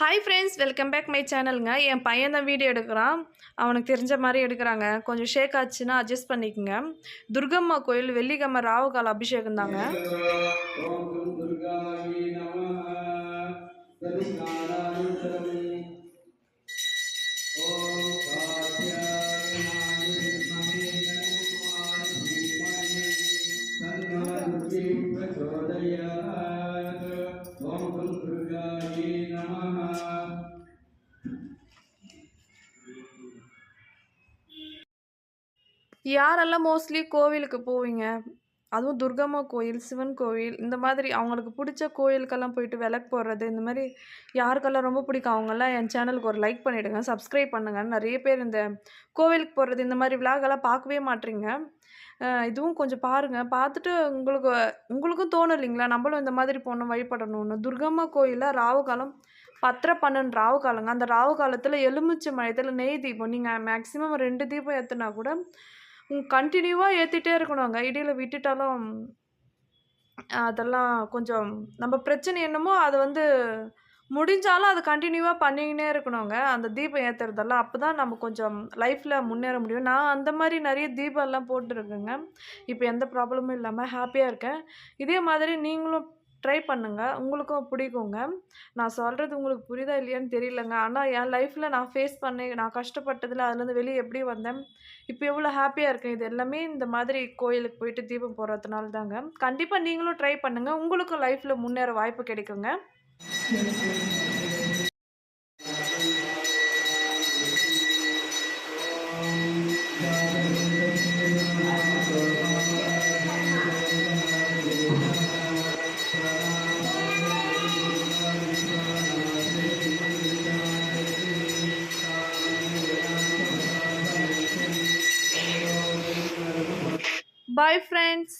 Hi friends welcome back my சேனலுங்க என் பையன் தான் வீடியோ எடுக்கிறான். அவனுக்கு தெரிஞ்ச மாதிரி எடுக்கிறாங்க. கொஞ்சம் ஷேக் ஆச்சுன்னா அட்ஜஸ்ட் பண்ணிக்கோங்க. துர்கம்மா கோயில் வெள்ளிக்கிழமை ராவுகால அபிஷேகம் தாங்க ஓம் யாரெல்லாம் மோஸ்ட்லி கோவிலுக்கு போவீங்க? அதுவும் துர்கம்மா கோயில் சிவன் கோவில் இந்த மாதிரி அவங்களுக்கு பிடிச்ச கோயிலுக்கெல்லாம் போயிட்டு விளக்கு போடுறது இந்த மாதிரி யாருக்கெல்லாம் ரொம்ப பிடிக்கும் அவங்கெல்லாம் என் சேனலுக்கு ஒரு லைக் பண்ணிவிடுங்க சப்ஸ்கிரைப் பண்ணுங்க. நிறைய பேர் இந்த கோவிலுக்கு போடுறது இந்த மாதிரி விலாகெல்லாம் பார்க்கவே மாட்றீங்க இதுவும் கொஞ்சம் பாருங்கள் பார்த்துட்டு உங்களுக்கு உங்களுக்கும் தோணும் இல்லைங்களா? நம்மளும் இந்த மாதிரி போகணும் வழிபடணும்னு. துர்கம்மா கோயிலில் ராவு காலம் பத்தரை பன்னெண்டு ராவு காலங்க. அந்த ராவு காலத்தில் எலுமிச்சை மயத்தில் நெய் தீபம். நீங்கள் மேக்ஸிமம் ரெண்டு தீபம் ஏற்றுனா கூட கண்டினியூவாக ஏற்றிட்டே இருக்கணுங்க இடையில் விட்டுட்டாலும் அதெல்லாம் கொஞ்சம் நம்ம பிரச்சனை என்னமோ அது வந்து முடிஞ்சாலும் அது கண்டினியூவாக பண்ணிக்கினே இருக்கணுங்க அந்த தீபம் ஏற்றுறதெல்லாம் அப்போ தான் நம்ம கொஞ்சம் லைஃப்பில் முன்னேற முடியும். நான் அந்த மாதிரி நிறைய தீபம் எல்லாம் போட்டுருக்கேங்க. இப்போ எந்த ப்ராப்ளமும் இல்லாமல் ஹாப்பியாக இருக்கேன். இதே மாதிரி நீங்களும் ட்ரை பண்ணுங்கள் உங்களுக்கும் பிடிக்குங்க. நான் சொல்கிறது உங்களுக்கு புரியுதா இல்லையான்னு தெரியலங்க. ஆனால் என் லைஃப்பில் நான் ஃபேஸ் பண்ணி நான் கஷ்டப்பட்டதில் அதுலேருந்து வெளியே எப்படி வந்தேன்? இப்போ எவ்வளோ ஹாப்பியாக இருக்கேன். இது எல்லாமே இந்த மாதிரி கோயிலுக்கு போயிட்டு தீபம் போடுறதுனால தாங்க. கண்டிப்பாக நீங்களும் ட்ரை பண்ணுங்கள் உங்களுக்கும் லைஃப்பில் முன்னேற வாய்ப்பு கிடைக்குங்க. Bye friends